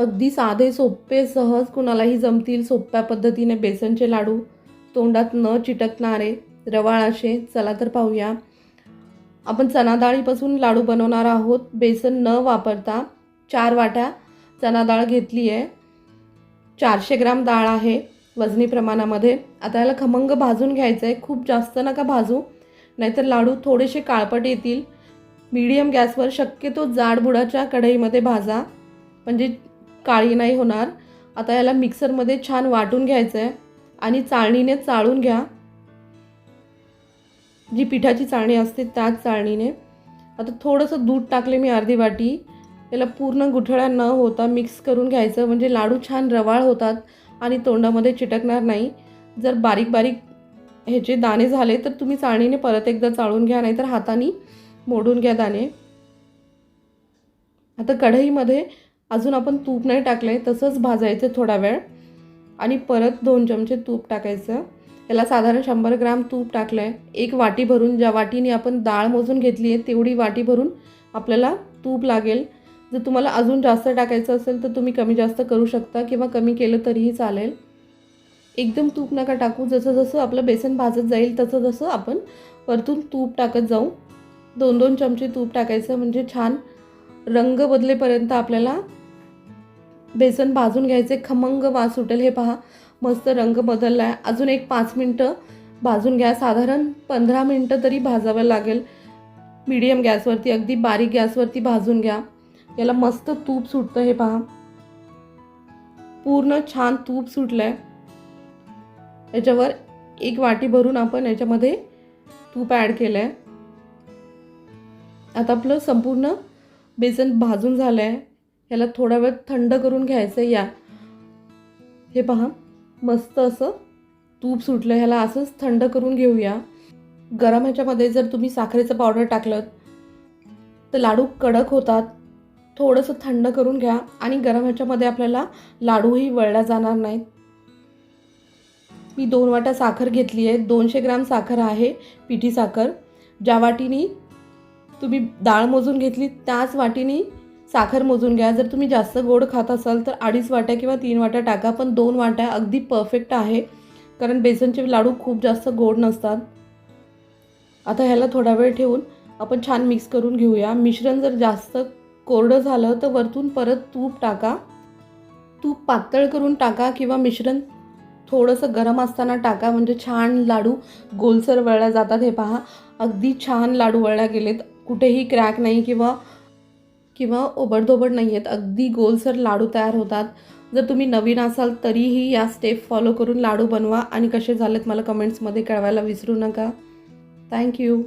अगदी साधे सोपे सहज कुणालाही जमतील सोप्या पद्धतीने बेसनचे लाडू. तोंडात न चिटकणारे रवाळ असे चला तर पाहूया. आपण चना डाळीपासून लाडू बनवणार आहोत. बेसन न वापरता चार वाट्या चना डाळ घेतली आहे. चारशे ग्राम डाळ आहे वजनी प्रमाणामध्ये. आता याला खमंग भाजून घ्यायचं आहे खूप जास्त नका भाजू. नाहीतर लाडू थोडेसे काळपट येतील. मीडियम गॅसवर शक्यतो जाडबुडाच्या कढईमध्ये भाजा. म्हणजे काळी नाही होणार. आता याला मिक्सरमध्ये छान वाटून घ्यायचं आहे आणि चाळणीने चाळून घ्या. जी पिठाची चाळणी असते त्याच चाळणीने. आता थोडंसं दूध टाकले मी अर्धी वाटी. याला पूर्ण गुठळ्या न होता मिक्स करून घ्यायचं. म्हणजे लाडू छान रवाळ होतात आणि तोंडामध्ये चिटकणार नाही. जर बारीक बारीक ह्याचे दाणे झाले तर तुम्ही चाळणीने परत एकदा चाळून घ्या. नाहीतर हाताने मोडून घ्या दाणे. आता कढईमध्ये अजून आपण तूप नाही टाकलं आहे तसंच भाजायचं थोडा वेळ. आणि परत दोन चमचे तूप टाकायचं. याला साधारण शंभर ग्राम तूप टाकलं आहे एक वाटी भरून ज्या वाटीने आपण डाळ मोजून घेतली आहे तेवढी वाटी भरून आपल्याला तूप लागेल. जर तुम्हाला अजून जास्त टाकायचं असेल तर तुम्ही कमी जास्त करू शकता किंवा कमी केलं तरीही चालेल. एकदम तूप नका टाकू. जसं जसं आपलं बेसन भाजत जाईल तसं जसं आपण वरतून तूप टाकत जाऊ. दोन दोन चमचे तूप टाकायचं म्हणजे छान रंग बदलेपर्यंत आपल्याला बेसन भाजून घ्यायचे खमंग वास सुटेल हे पहा. मस्त रंग बदलला आहे अजून एक पाच मिनटं भाजून घ्या. साधारण पंधरा मिनटं तरी भाजावं लागेल. मीडियम गॅसवरती अगदी बारीक गॅसवरती भाजून घ्या. याला मस्त तूप सुटतं हे पहा. पूर्ण छान तूप सुटलं आहे याच्यावर एक वाटी भरून आपण याच्यामध्ये तूप ॲड केलं आहे आता आपलं संपूर्ण बेसन भाजून झालं आहे ह्याला थोडा वेळ थंड करून घ्यायचं या. हे पहा मस्त असं तूप सुटलं ह्याला असंच थंड करून घेऊया. गरम ह्याच्यामध्ये जर तुम्ही साखरेचं पावडर टाकलं तर लाडू कडक होतात. थोडंसं थंड करून घ्या आणि गरम ह्याच्यामध्ये आपल्याला लाडूही वळल्या जाणार नाहीत. मी दोन वाटा साखर घेतली आहे. दोनशे ग्राम साखर आहे पिठी साखर. ज्या वाटीनी तुम्ही डाळ मोजून घेतली त्याच वाटीनी साखर मोजून घ्या. जर तुम्ही जास्त गोड खात असाल तर अडीच वाट्या किंवा तीन वाट्या टाका पण दोन वाट्या अगदी परफेक्ट आहे. कारण बेसनचे लाडू खूप जास्त गोड नसतात. आता ह्याला थोडा वेळ ठेवून आपण छान मिक्स करून घेऊया. मिश्रण जर जास्त कोरडं झालं तर वरतून परत तूप टाका. तूप पातळ करून टाका किंवा मिश्रण थोडंसं गरम असताना टाका. म्हणजे छान लाडू गोलसर वळल्या जातात. हे पहा अगदी छान लाडू वळल्या गेलेत. कुठेही क्रॅक नाही किंवा किंवा ओबडधोबड नाही आहेत. अगदी गोलसर लाडू तयार होतात. जर तुम्ही नवीन असाल तरीही या स्टेप फॉलो करून लाडू बनवा. आणि कसे झालेत मला कमेंट्समध्ये कळवायला विसरू नका. थँक्यू